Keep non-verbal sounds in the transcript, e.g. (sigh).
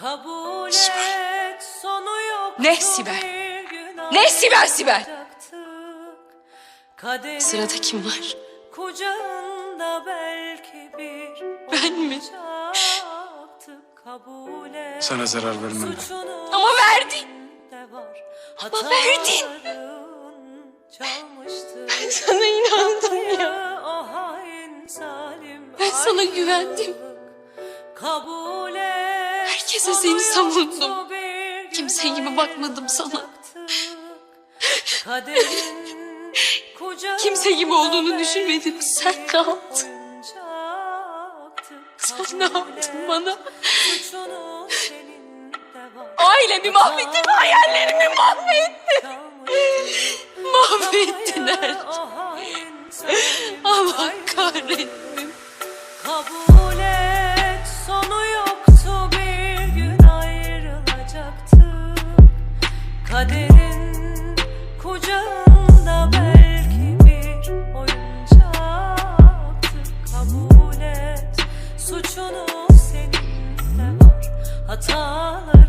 Kabul et sonu yok. Ne Sibel? Ne Sibel Sibel? Kaderin Sırada kim var? Kucağında belki bir Ben mi? Kabul et. Sana zarar vermem ben. Ama verdin. Ama verdin. Çalmıştı. Sana inandım ya. Ben sana güvendim. Kabul et. Herkese seni savundum. Kimse gibi bakmadım sana. (laughs) Kimse gibi olduğunu düşünmedim. Sen ne yaptın? Sen ne yaptın bana? Ailemi mahvettin, hayallerimi mahvettin. Hain zalim Allah kahretsin. Kaderin kucağında belki bir oyuncaktı Kabul et suçunu senin de var. Hataları